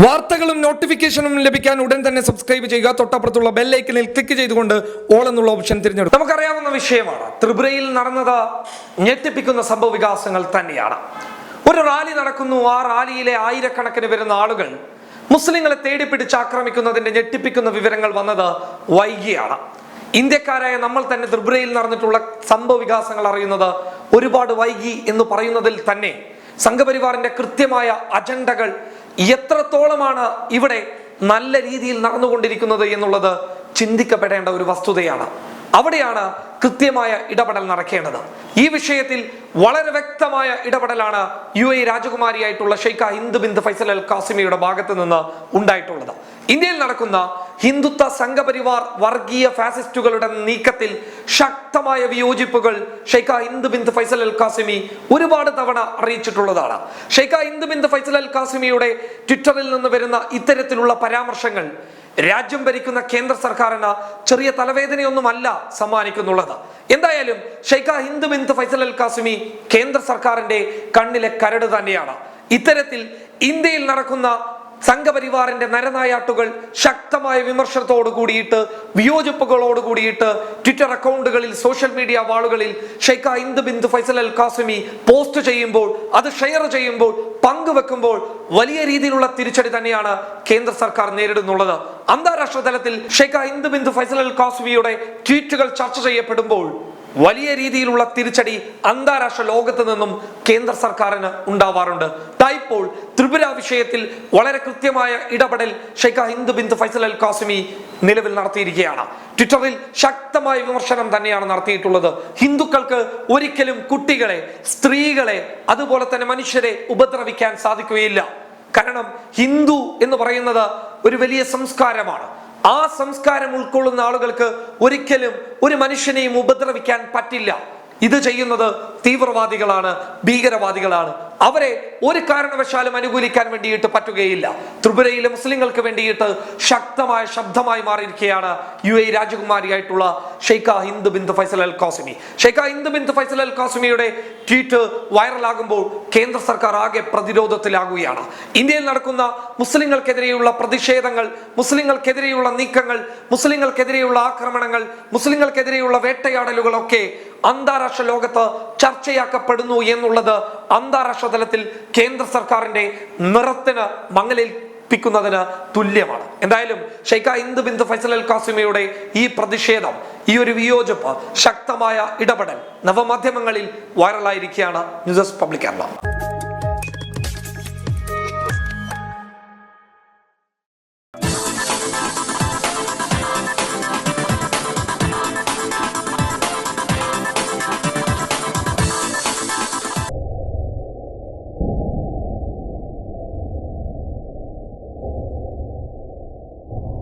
വാർത്തകളും നോട്ടിഫിക്കേഷനും ലഭിക്കാൻ ഉടൻ തന്നെ സബ്സ്ക്രൈബ് ചെയ്യുക. തൊട്ടപ്പുറത്തുള്ള ബെല്ലൈക്കനിൽ ക്ലിക്ക് ചെയ്തുകൊണ്ട് ഓൾ എന്നുള്ള ഓപ്ഷൻ തിരഞ്ഞെടുക്കും നമുക്കറിയാവുന്ന വിഷയമാണ്. ത്രിപുരയിൽ നടന്നത് ഞെട്ടിപ്പിക്കുന്ന സംഭവ വികാസങ്ങൾ തന്നെയാണ്. ഒരു റാലി നടക്കുന്നു. ആ റാലിയിലെ ആയിരക്കണക്കിന് വരുന്ന ആളുകൾ മുസ്ലിങ്ങളെ തേടിപ്പിടിച്ച് ആക്രമിക്കുന്നതിന്റെ ഞെട്ടിപ്പിക്കുന്ന വിവരങ്ങൾ വന്നത് വൈകിയാണ്. ഇന്ത്യക്കാരായ നമ്മൾ തന്നെ ത്രിപുരയിൽ നടന്നിട്ടുള്ള സംഭവ വികാസങ്ങൾ അറിയുന്നത് ഒരുപാട് വൈകി എന്ന് പറയുന്നതിൽ തന്നെ സംഘപരിവാറിന്റെ കൃത്യമായ അജണ്ടകൾ എത്രത്തോളമാണ് ഇവിടെ നല്ല രീതിയിൽ നടന്നുകൊണ്ടിരിക്കുന്നത് എന്നുള്ളത് ചിന്തിക്കപ്പെടേണ്ട ഒരു വസ്തുതയാണ്. അവിടെയാണ് കൃത്യമായ ഇടപെടൽ നടക്കേണ്ടത്. ഈ വിഷയത്തിൽ വളരെ വ്യക്തമായ ഇടപെടലാണ് U A രാജകുമാരിയായിട്ടുള്ള Sheikha Hind bint Faisal Al കാസിമിയുടെ ഭാഗത്ത് നിന്ന് ഉണ്ടായിട്ടുള്ളത്. ഇന്ത്യയിൽ നടക്കുന്ന ഹിന്ദുത്വ സംഘപരിവാർ വർഗീയ ഫാസിസ്റ്റുകളുടെ നീക്കത്തിൽ ശക്തമായ വിയോജിപ്പുകൾ Sheikha Hind bint Faisal Al Qasimi ഒരുപാട് തവണ അറിയിച്ചിട്ടുള്ളതാണ്. Sheikha Hind bint Faisal Al കാസിമിയുടെ ട്വിറ്ററിൽ നിന്ന് വരുന്ന ഇത്തരത്തിലുള്ള പരാമർശങ്ങൾ രാജ്യം ഭരിക്കുന്ന കേന്ദ്ര സർക്കാരിന് ചെറിയ തലവേദനയൊന്നുമല്ല സമ്മാനിക്കുന്നുള്ളത്. എന്തായാലും Sheikha Hind bint Faisal Al Qasimi കേന്ദ്ര സർക്കാരിന്റെ കണ്ണിലെ കരട് തന്നെയാണ്. ഇത്തരത്തിൽ ഇന്ത്യയിൽ നടക്കുന്ന സംഘപരിവാറിന്റെ നരനായാട്ടുകൾ ശക്തമായ വിമർശനത്തോട് കൂടിയിട്ട് വിയോജിപ്പുകളോട് കൂടിയിട്ട് ട്വിറ്റർ അക്കൗണ്ടുകളിൽ social media വാളുകളിൽ Sheikha Hind bint Faisal Al Qasimi post ചെയ്യുമ്പോൾ അത് ഷെയർ ചെയ്യുമ്പോൾ പങ്കുവെക്കുമ്പോൾ വലിയ രീതിയിലുള്ള തിരിച്ചടി തന്നെയാണ് കേന്ദ്ര സർക്കാർ നേരിടുന്നുള്ളത്. അന്താരാഷ്ട്ര തലത്തിൽ Sheikha Hind bint Faisal Al കാസിമിയുടെ ട്വീറ്റുകൾ ചർച്ച ചെയ്യപ്പെടുമ്പോൾ വലിയ രീതിയിലുള്ള തിരിച്ചടി അന്താരാഷ്ട്ര ലോകത്ത് നിന്നും കേന്ദ്ര സർക്കാരിന് ഉണ്ടാവാറുണ്ട്. ഇപ്പോൾ ത്രിപുര വിഷയത്തിൽ വളരെ കൃത്യമായ ഇടപെടൽ Sheikha Hind bint Faisal Al Qasimi നിലവിൽ നടത്തിയിരിക്കുകയാണ്. ട്വിറ്ററിൽ ശക്തമായ വിമർശനം തന്നെയാണ് നടത്തിയിട്ടുള്ളത്. ഹിന്ദുക്കൾക്ക് ഒരിക്കലും കുട്ടികളെ സ്ത്രീകളെ അതുപോലെ തന്നെ മനുഷ്യരെ ഉപദ്രവിക്കാൻ സാധിക്കുകയില്ല. കാരണം ഹിന്ദു എന്ന് പറയുന്നത് ഒരു വലിയ സംസ്കാരമാണ്. ആ സംസ്കാരം ഉൾക്കൊള്ളുന്ന ആളുകൾക്ക് ഒരിക്കലും ഒരു മനുഷ്യനെയും ഉപദ്രവിക്കാൻ പറ്റില്ല. ഇത് ചെയ്യുന്നത് തീവ്രവാദികളാണ് ഭീകരവാദികളാണ്. അവരെ ഒരു കാരണവശാലും അനുകൂലിക്കാൻ വേണ്ടിയിട്ട് പറ്റുകയില്ല. ത്രിപുരയിലെ മുസ്ലിങ്ങൾക്ക് വേണ്ടിയിട്ട് ശക്തമായ ശബ്ദമായി മാറിയിരിക്കുകയാണ് U A രാജകുമാരിയായിട്ടുള്ള Sheikha Hind bint Faisal Al Qasimi Sheikha Hind bint Faisal Al കാസിമിയുടെ tweet വൈറലാകുമ്പോൾ കേന്ദ്ര സർക്കാർ ആകെ പ്രതിരോധത്തിലാകുകയാണ്. ഇന്ത്യയിൽ നടക്കുന്ന മുസ്ലിങ്ങൾക്കെതിരെയുള്ള പ്രതിഷേധങ്ങൾ മുസ്ലിങ്ങൾക്കെതിരെയുള്ള നീക്കങ്ങൾ മുസ്ലിങ്ങൾക്കെതിരെയുള്ള ആക്രമണങ്ങൾ മുസ്ലിങ്ങൾക്കെതിരെയുള്ള വേട്ടയാടലുകളൊക്കെ അന്താരാഷ്ട്ര ലോകത്ത് ചർച്ചയാക്കപ്പെടുന്നു എന്നുള്ളത് അന്താരാഷ്ട്ര തലത്തിൽ കേന്ദ്ര സർക്കാരിന്റെ നിറത്തിന് മങ്ങലേൽപ്പിക്കുന്നതിന് തുല്യമാണ്. എന്തായാലും ഷെയ്ഖ ഇന്ദ് ബിന്ദ് ഫൈസൽ അൽ കാസിമയുടെ ഈ പ്രതിഷേധം ഈ ഒരു വിയോജിപ്പ് ശക്തമായ ഇടപെടൽ നവമാധ്യമങ്ങളിൽ വൈറലായിരിക്കുകയാണ് ന്യൂസ് പബ്ലിക് കേരള.